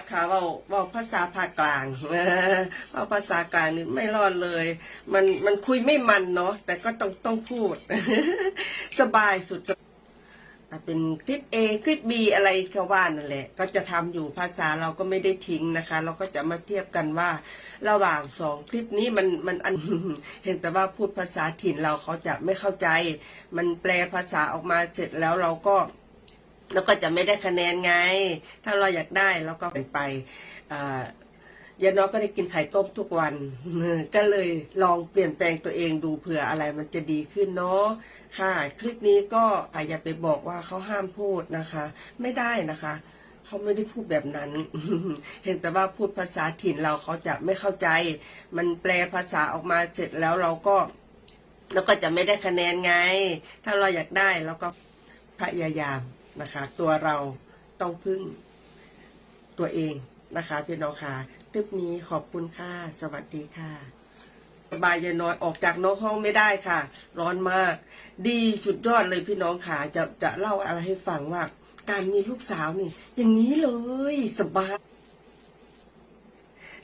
ดค่ะว่าว่าภาษาภาคกลางว่าภาษากลางนี่ไม่รอดเลย มันมันคุยไม่มันเนาะแต่ก็ต้องต้องพูด สบายสุดอะเป็นคลิป A คลิป B อะไรก็ว่านั่นแหละ ก็จะทำอยู่ภาษาเราก็ไม่ได้ทิ้งนะคะ เราก็จะมาเทียบกันว่า ระหว่างสองคลิปนี้มันมันอันเห็นแต่ว่าพูดภาษาถิ่นเราเขาจะไม่เข้าใจ มันแปลภาษาออกมาเสร็จแล้วเราก็ แล้วก็จะไม่ได้คะแนนไง ถ้าเราอยากได้เราก็เป็นไปยายน้อยก็ได้กินไข่ต้มทุกวัน ก็เลยลองเปลี่ยนแปลงตัวเองดูเผื่ออะไรมันจะดีขึ้นเนาะค่ะ คลิปนี้ก็อย่าไปบอกว่าเขาห้ามพูดนะคะ ไม่ได้นะคะเขาไม่ได้พูดแบบนั้น เห็นแต่ว่าพูดภาษาถิ่นเราเขาจะไม่เข้าใจ มันแปลภาษาออกมาเสร็จแล้วเราก็เราก็จะไม่ได้คะแนนไง ถ้าเราอยากได้เราก็พยายาม นะคะ ตัวเราต้องพึ่งตัวเองนะคะพี่น้องค่ะคลิปนี้ขอบคุณค่ะ สวัสดีค่ะสบายยายน้อยออกจากนอกห้องไม่ได้ค่ะ ร้อนมาก ดีสุดยอดเลยพี่น้องค่ะจะจะเล่าอะไรให้ฟังว่า การมีลูกสาวนี่ อย่างนี้เลยสบาย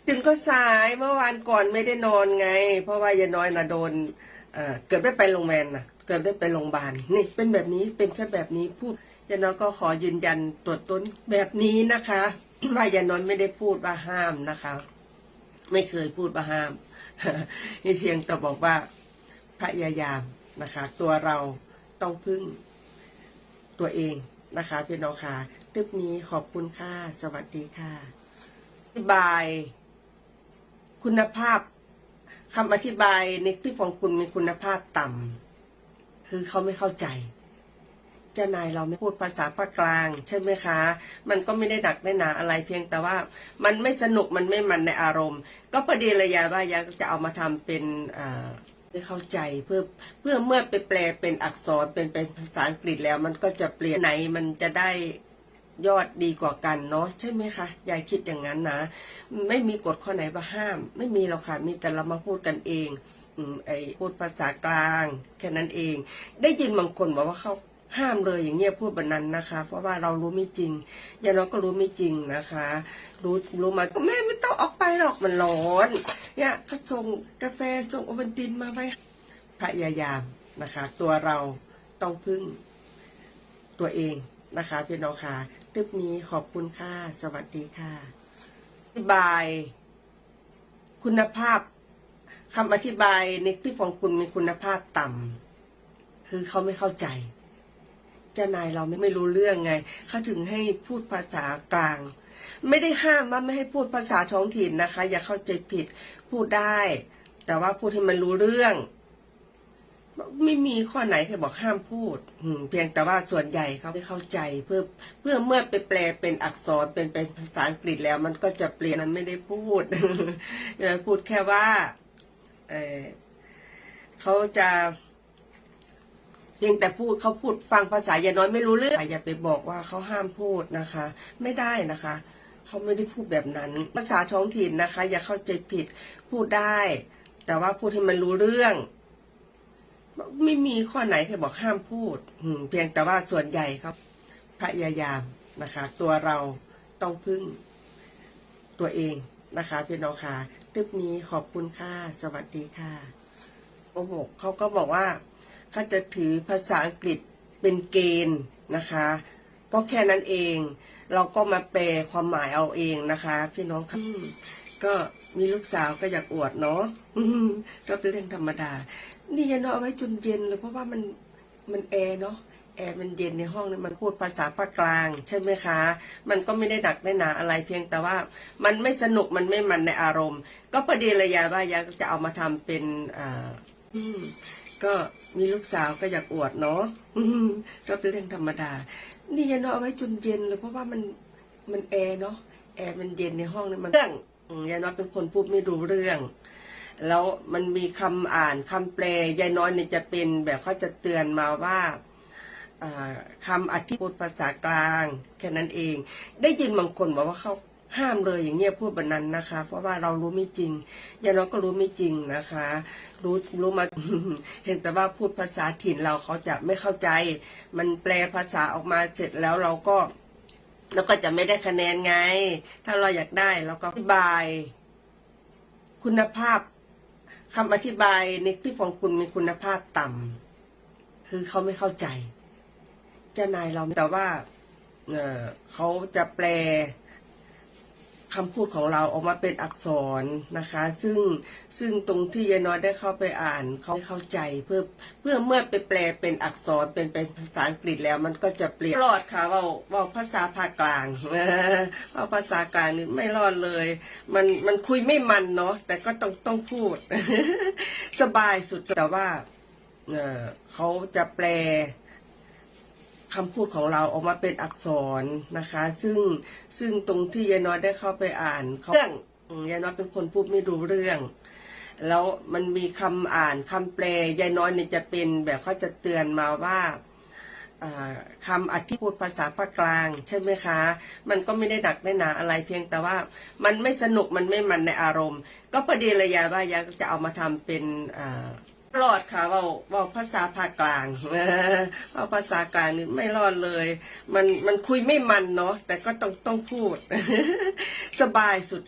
ตื่นก็สายเมื่อวานก่อนไม่ได้นอนไง เพราะว่ายายน้อยนะโดนเอ่อเกิดได้ไปโรงแรมนะเกิดได้ไปโรงพยาบาลนี่เป็นแบบนี้เป็นแค่แบบนี้พูด ยายน้อยก็ขอยืนยันตัวจต้นแบบนี้นะคะ ว่ายายน้อยไม่ได้พูดว่าห้ามนะคะ ไม่เคยพูดว่าห้ามนี่เพียงแต่บอกว่าพยายามนะคะ ตัวเราต้องพึ่งตัวเองนะคะพี่น้องค่ะคลิปนี้ขอบคุณค่ะ สวัสดีค่ะอธิบายคุณภาพคำอธิบายในคลิปของคุณมีคุณภาพต่ำคือเขาไม่เข้าใจ เจ้านายเราไม่พูดภาษาภาคกลาง ใช่ไหมคะ มันก็ไม่ได้หนักไม่หนาอะไรเพียงแต่ว่ามันไม่สนุกมันไม่มันในอารมณ์ ก็พอดีเลยยายว่ายายจะเอามาทำเป็นอ่าให้เข้าใจเพื่อเพื่อเมื่อไปแปลเป็นอักษรเป็นเป็นภาษาอังกฤษแล้วมันก็จะเปลี่ยนไหนมันจะได้ยอดดีกว่ากันเนาะใช่ไหมคะยายคิดอย่างนั้นนะ ไม่มีกฎข้อไหนว่าห้าม ไม่มีหรอกค่ะมีแต่เรามาพูดกันเองอไอพูดภาษากลาง แค่นั้นเอง ได้ยินบางคนบอกว่าเขา ห้ามเลยอย่างเงี้ยพูดแบบนั้นนะคะ เพราะว่าเรารู้ไม่จริงยายน้อยก็รู้ไม่จริงนะคะ รู้รู้มาก็แม่ไม่ต้องออกไปหรอกมันร้อนเนี่ยเขาส่งกาแฟส่งโอวัลตินมาไว้พยายามนะคะ ตัวเราต้องพึ่งตัวเองนะคะพี่น้องค่ะคลิปนี้ขอบคุณค่ะ สวัสดีค่ะอธิบายคุณภาพคำอธิบายในคลิปของคุณมีคุณภาพต่ำคือเขาไม่เข้าใจ เจ้านายเราไม่ไม่รู้เรื่องไงเขาถึงให้พูดภาษากลาง ไม่ได้ห้ามว่าไม่ให้พูดภาษาท้องถิ่นนะคะ อย่าเข้าใจผิดพูดได้ แต่ว่าพูดให้มันรู้เรื่อง ไม่มีข้อไหนที่บอกห้ามพูดอืเพียงแต่ว่าส่วนใหญ่เขาไม่เข้าใจเพื่อเพื่อเมื่อไปแปลเป็นอักษรเป็นเป็นภาษาอังกฤษแล้ว มันก็จะเปลี่ยนมันไม่ได้พูดเราพูดแค่ว่า เออเขาจะ เพียงแต่พูดเขาพูดฟังภาษายายน้อยไม่รู้เรื่องอย่าไปบอกว่าเขาห้ามพูดนะคะ ไม่ได้นะคะเขาไม่ได้พูดแบบนั้น ภาษาท้องถิ่นนะคะ อย่าเข้าใจผิดพูดได้ แต่ว่าพูดให้มันรู้เรื่อง ไม่มีข้อไหนที่บอกห้ามพูดเพียงแต่ว่าส่วนใหญ่เขาพยายามนะคะ ตัวเราต้องพึ่งตัวเองนะคะพี่น้องค่ะคลิปนี้ขอบคุณค่ะ สวัสดีค่ะ โอ้โหเขาก็บอกว่า เขาจะถือภาษาอังกฤษเป็นเกณฑ์นะคะ ก็แค่นั้นเอง เราก็มาแปลความหมายเอาเองนะคะ พี่น้องค่ะอืมก็มีลูกสาวก็อยากอวดเนาะอืมก็เป็นเรื่องธรรมดา นี่ยันเอาไว้จนเย็นเลยเพราะว่ามันมันแอร์เนาะแอร์มันเย็นในห้องนี่มันพูดภาษาภาคกลาง ใช่ไหมคะ มันก็ไม่ได้หนักไม่หนาอะไรเพียงแต่ว่า มันไม่สนุกมันไม่มันในอารมณ์ ก็พอดีเลยยายว่ายายก็จะเอามาทำเป็นอ่าอืม ก็มีลูกสาวก็อยากอวดเนาะก็เป็นเรื่องธรรมดา นี่ยันเอาไว้จนเย็นเลยเพราะว่ามันมันแอร์เนาะแอร์มันเย็นในห้องนี่มันเรื่องยายน้อยเป็นคนพูดไม่รู้เรื่อง แล้วมันมีคำอ่านคำแปลยายน้อยเนี่ยจะเป็นแบบเขาจะเตือนมาว่าอ่าคำอธิพูดภาษากลางแค่นั้นเอง ได้ยินบางคนบอกว่าเขา ห้ามเลยอย่างเงี้ยพูดแบบนั้นนะคะ เพราะว่าเรารู้ไม่จริงยายน้อยก็รู้ไม่จริงนะคะ รู้รู้มาเห็นแต่ว่าพูดภาษาถิ่นเราเขาจะไม่เข้าใจ มันแปลภาษาออกมาเสร็จแล้วเราก็แล้วก็จะไม่ได้คะแนนไง ถ้าเราอยากได้เราก็อธิบาย คุณภาพคำอธิบายในคลิปของคุณมีคุณภาพต่ำคือเขาไม่เข้าใจ เจ้านายเราแต่ว่า เเขาจะแปล คำพูดของเราออกมาเป็นอักษรนะคะ ซึ่งซึ่งตรงที่ยายน้อยได้เข้าไปอ่านเขาไม่เข้าใจเพื่อเพื่อเมื่อไปแปลเป็นอักษรเป็นเป็นภาษาอังกฤษแล้วมันก็จะเปลี่ยนรอดค่ะว่าว่าภาษาภาคกลางว่าภาษากลางนี่ไม่รอดเลย มันมันคุยไม่มันเนาะแต่ก็ต้องต้องพูด สบายสุดแต่ว่าเออเขาจะแปล คำพูดของเราออกมาเป็นอักษรนะคะ ซึ่งซึ่งตรงที่ยายน้อยได้เข้าไปอ่านเขาเรื่องยายน้อยเป็นคนพูดไม่รู้เรื่อง แล้วมันมีคำอ่านคำแปลยายน้อยเนี่ยจะเป็นแบบเขาจะเตือนมาว่าคำอธิพูดภาษาภาคกลางใช่ไหมคะ มันก็ไม่ได้หนักไม่หนาอะไรเพียงแต่ว่ามันไม่สนุกมันไม่มันในอารมณ์ ก็พอดีเลยยายว่ายาจะเอามาทำเป็นอ รอดค่ะว่าว่าภาษาภาคกลางว่าภาษากลางนี่ไม่รอดเลย มันมันคุยไม่มันเนาะแต่ก็ต้องต้องพูด สบายสุด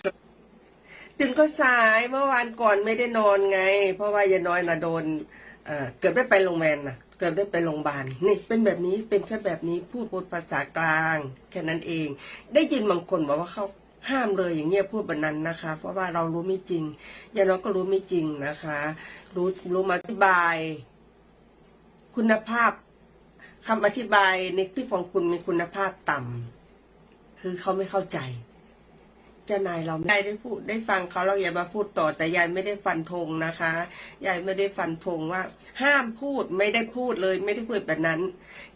ตื่นก็สายเมื่อวานก่อนไม่ได้นอนไง เพราะว่ายายน้อยนะโดนเกิดได้ไปโรงพยาบาลนะเกิดได้ไปโรงพยาบาลนี่เป็นแบบนี้เป็นแค่แบบนี้พูดพูดภาษากลาง แค่นั้นเอง ได้ยินบางคนบอกว่าเขา ห้ามเลยอย่างเงี้ยพูดแบบนั้นนะคะ เพราะว่าเรารู้ไม่จริงยายน้อยก็รู้ไม่จริงนะคะ รู้รู้มาอธิบาย คุณภาพคำอธิบายในคลิปของคุณมีคุณภาพต่ำคือเขาไม่เข้าใจเจ้านายเราไม่ได้พูดได้ฟังเขาเราอย่ามาพูดต่อ แต่ยายไม่ได้ฟันธงนะคะยายไม่ได้ฟันธงว่า ห้ามพูดไม่ได้พูดเลย ไม่ได้พูดแบบนั้น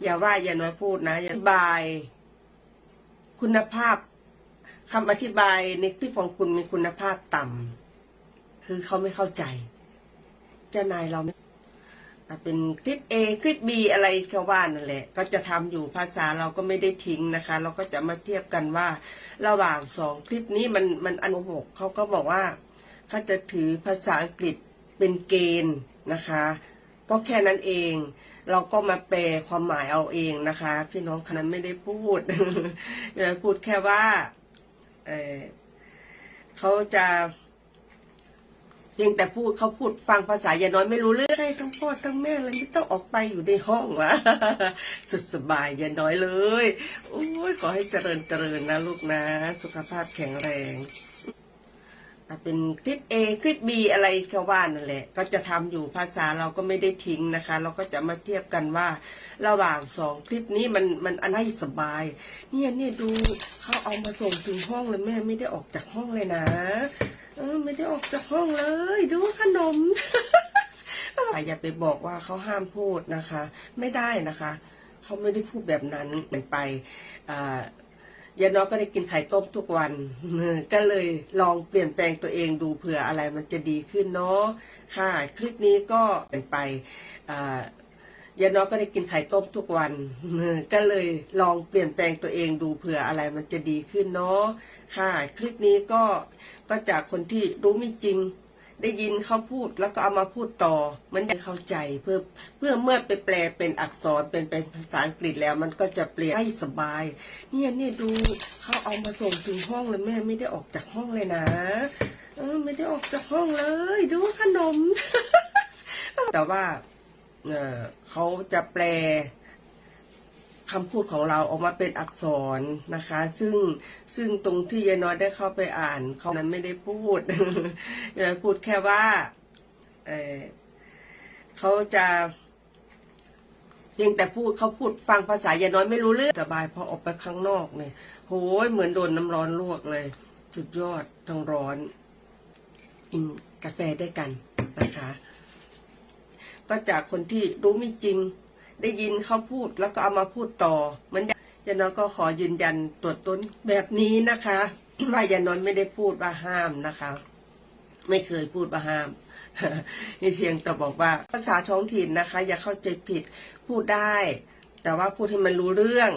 อย่าว่าอย่าน้อยพูดนะอย่าอธิบาย คุณภาพ คำอธิบายในคลิปของคุณมีคุณภาพต่ำคือเขาไม่เข้าใจ เจ้านายเราไม่เป็นคลิป A คลิป B อะไรก็ว่านั่นแหละ ก็จะทำอยู่ภาษาเราก็ไม่ได้ทิ้งนะคะ เราก็จะมาเทียบกันว่า ระหว่างสองคลิปนี้มันมันอันหกเขาก็บอกว่าเขาจะถือภาษาอังกฤษเป็นเกณฑ์นะคะ ก็แค่นั้นเอง เราก็มาแปลความหมายเอาเองนะคะ พี่น้องคณะไม่ได้พูดเดี๋ยวพูดแค่ว่า เออเขาจะเพียงแต่พูดเขาพูดฟังภาษายายน้อยไม่รู้เรื่องให้ทั้งพ่อทั้งแม่เลยไม่ต้องออกไปอยู่ในห้องวะสุดสบายยายน้อยเลย โอ้ยขอให้เจริญเจริญนะลูกนะ สุขภาพแข็งแรง เป็นคลิป A คลิป B อะไรก็ว่านั่นแหละ ก็จะทำอยู่ภาษาเราก็ไม่ได้ทิ้งนะคะ เราก็จะมาเทียบกันว่า ระหว่างสองคลิปนี้มันมันอันไหนสบาย เนี่ยเนี่ยดูเขาเอามาส่งถึงห้องเลยแม่ไม่ได้ออกจากห้องเลยนะเออไม่ได้ออกจากห้องเลย ดูขนมอย่าไปบอกว่าเขาห้ามพูดนะคะ ไม่ได้นะคะเขาไม่ได้พูดแบบนั้นเหมือนไปอ่า ยายน้อยก็ได้กินไข่ต้มทุกวัน ก็เลยลองเปลี่ยนแปลงตัวเองดูเผื่ออะไรมันจะดีขึ้นเนาะค่ะ คลิปนี้ก็เป็นไปยายน้อยก็ได้กินไข่ต้มทุกวัน ก็เลยลองเปลี่ยนแปลงตัวเองดูเผื่ออะไรมันจะดีขึ้นเนาะค่ะ คลิปนี้ก็ก็จากคนที่รู้ไม่จริง ได้ยินเขาพูดแล้วก็เอามาพูดต่อมันจะเข้าใจเพื่อเพื่อเมื่อไปแปลเป็นอักษรเป็นเป็นภาษาอังกฤษแล้วมันก็จะเปลี่ยนให้สบาย เนี่ยเนี่ยดูเขาเอามาส่งถึงห้องเลยแม่ไม่ได้ออกจากห้องเลยนะเออไม่ได้ออกจากห้องเลย ดูขนม แต่ว่าเออเขาจะแปล คำพูดของเราออกมาเป็นอักษรนะคะ ซึ่งซึ่งตรงที่ยายน้อยได้เข้าไปอ่านเขานั้นไม่ได้พูดยายน้อยพูดแค่ว่าเออเขาจะเพียงแต่พูดเขาพูดฟังภาษายายน้อยไม่รู้เรื่องสบายพอออกไปข้างนอกเนี่ยโหยเหมือนโดนน้ำร้อนลวกเลย สุดยอดทั้งร้อนกินกาแฟได้กันนะคะ ก็จากคนที่รู้ไม่จริง ได้ยินเขาพูดแล้วก็เอามาพูดต่อ เหมือนยาน้อยก็ขอยืนยันตัวจต้นแบบนี้นะคะ ว่ายาน้อยไม่ได้พูดว่าห้ามนะคะ ไม่เคยพูดว่าห้ามนี่เพียงแต่บอกว่าภาษาท้องถิ่นนะคะ อย่าเข้าใจผิดพูดได้ แต่ว่าพูดให้มันรู้เรื่อง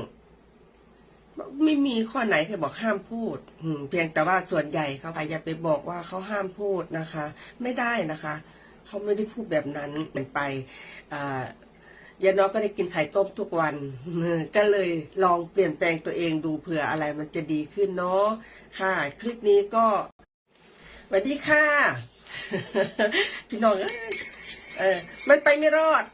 ไม่มีข้อไหนที่บอกห้ามพูดอืเพียงแต่ว่าส่วนใหญ่เขาไปอย่าไปบอกว่าเขาห้ามพูดนะคะ ไม่ได้นะคะเขาไม่ได้พูดแบบนั้นเหมือนไปอ่า ยายน้อยก็ได้กินไข่ต้มทุกวัน ก็เลยลองเปลี่ยนแปลงตัวเองดูเผื่ออะไรมันจะดีขึ้นเนาะค่ะ คลิปนี้ก็สวัสดีค่ะ พี่น้องเอ้ยเออมันไปไม่รอด